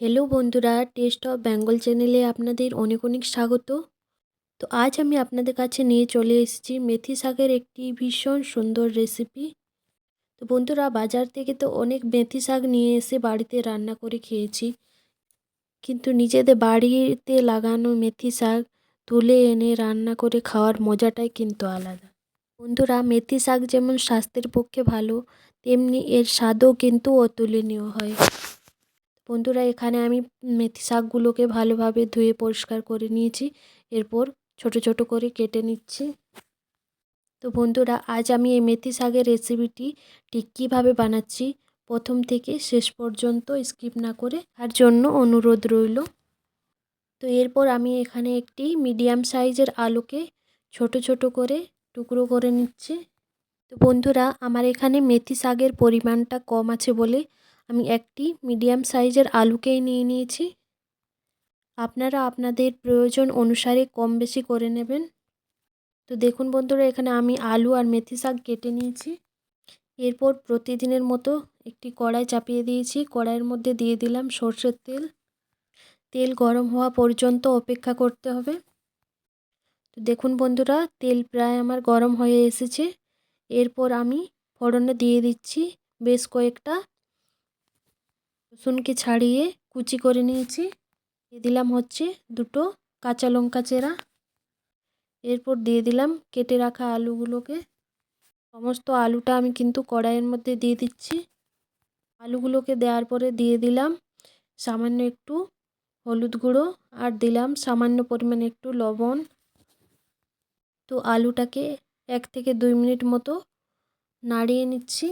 Hello বন্ধুরা test of Bengal চ্যানেলে আপনাদের অনেক অনেক স্বাগত। তো আজ আমি আপনাদের কাছে নিয়ে চলে এসেছি মেথি শাকের একটি ভীষণ সুন্দর রেসিপি তো বন্ধুরা, বাজার থেকে তো অনেক মেথি শাক নিয়ে এসে বাড়িতে রান্না করে খেয়েছি। কিন্তু নিজেদের বাড়িতে লাগানো মেথি শাক তুলে এনে রান্না করে খাওয়ার মজাটাই কিন্তু আলাদা। বন্ধুরা, মেথি শাক যেমন স্বাস্থ্যের পক্ষে ভালো, তেমনি এর স্বাদও কিন্তু অতুলনীয় হয়। বন্ধুরা, এখানে আমি মেথি শাকগুলোকে ভালোভাবে ধুয়ে পরিষ্কার করে নিয়েছি। এরপর ছোট ছোট করে কেটে নিচ্ছি। তো বন্ধুরা, আজ আমি এই মেথি শাকের রেসিপিটি ঠিক কীভাবে বানাচ্ছি প্রথম থেকে শেষ পর্যন্ত স্কিপ না করে তার জন্য অনুরোধ রইল। তো এরপর আমি এখানে একটি মিডিয়াম সাইজের আলুকে ছোট ছোট করে টুকরো করে নিচ্ছি। তো বন্ধুরা, আমার এখানে মেথি শাকের পরিমাণটা কম আছে বলে আমি একটি মিডিয়াম সাইজের আলুকেই নিয়ে নিয়েছি। আপনারা আপনাদের প্রয়োজন অনুসারে কম বেশি করে নেবেন। তো দেখুন বন্ধুরা, এখানে আমি আলু আর মেথি শাক কেটে নিয়েছি। এরপর প্রতিদিনের মতো একটি কড়াই চাপিয়ে দিয়েছি। কড়াইয়ের মধ্যে দিয়ে দিলাম সর্ষের তেল। তেল গরম হওয়া পর্যন্ত অপেক্ষা করতে হবে। তো দেখুন বন্ধুরা, তেল প্রায় আমার গরম হয়ে এসেছে। এরপর আমি ফোড়নে দিয়ে দিচ্ছি বেশ কয়েকটা রসুনকে ছাড়িয়ে কুচি করে নিয়েছি। দিয়ে দিলাম হচ্ছে দুটো কাঁচা লঙ্কা চেরা। এরপর দিয়ে দিলাম কেটে রাখা আলুগুলোকে। সমস্ত আলুটা আমি কিন্তু কড়াইয়ের মধ্যে দিয়ে দিচ্ছি। আলুগুলোকে দেওয়ার পরে দিয়ে দিলাম সামান্য একটু হলুদ গুঁড়ো আর দিলাম সামান্য পরিমাণে একটু লবণ। তো আলুটাকে এক থেকে দুই মিনিট মতো নাড়িয়ে নিচ্ছি।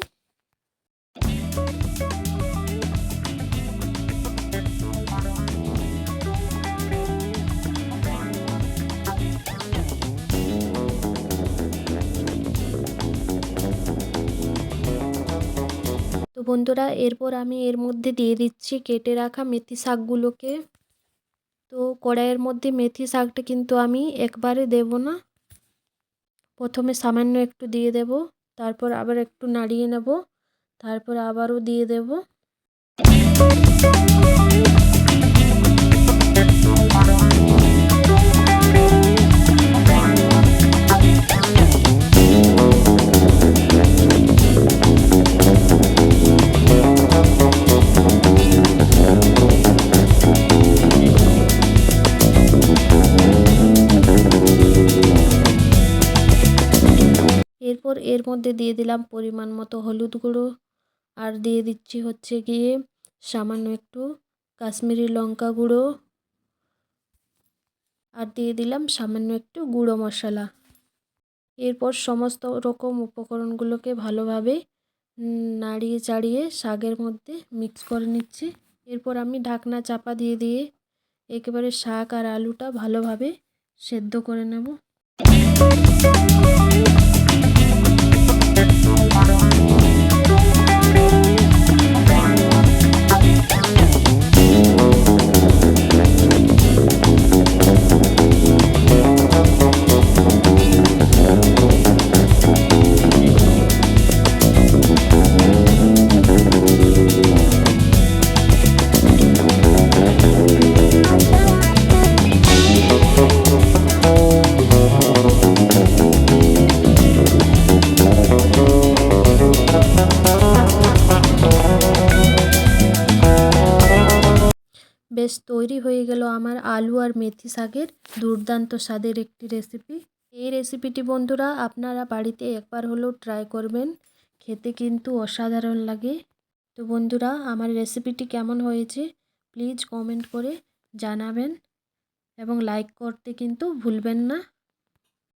বন্ধুরা, এরপর আমি এর মধ্যে দিয়ে দিচ্ছি কেটে রাখা মেথি শাকগুলোকে। তো কড়াইয়ের মধ্যে মেথি শাকটা কিন্তু আমি একবারে দেব না। প্রথমে সামান্য একটু দিয়ে দেব, তারপর আবার একটু নাড়িয়ে নেব, তারপর আবারও দিয়ে দেব। এরপর এর মধ্যে দিয়ে দিলাম পরিমাণ মতো হলুদ গুঁড়ো। আর দিয়ে দিচ্ছি হচ্ছে গিয়ে সামান্য একটু কাশ্মীরি লঙ্কা গুঁড়ো। আর দিয়ে দিলাম সামান্য একটু গুঁড়ো মশলা। এরপর সমস্ত রকম উপকরণগুলোকে ভালোভাবে নাড়িয়ে চাড়িয়ে শাকের মধ্যে মিক্স করে নিচ্ছি। এরপর আমি ঢাকনা চাপা দিয়ে দিয়ে একেবারে শাক আর আলুটা ভালোভাবে সেদ্ধ করে নেব। বেশ তৈরি হয়ে গেল আমার আলু আর মেথি শাকের দুর্দান্ত স্বাদের একটি রেসিপি এই রেসিপিটি বন্ধুরা আপনারা বাড়িতে একবার হলেও ট্রাই করবেন। খেতে কিন্তু অসাধারণ লাগে। তো বন্ধুরা, আমার রেসিপিটি কেমন হয়েছে প্লিজ কমেন্ট করে জানাবেন। এবং লাইক করতে কিন্তু ভুলবেন না।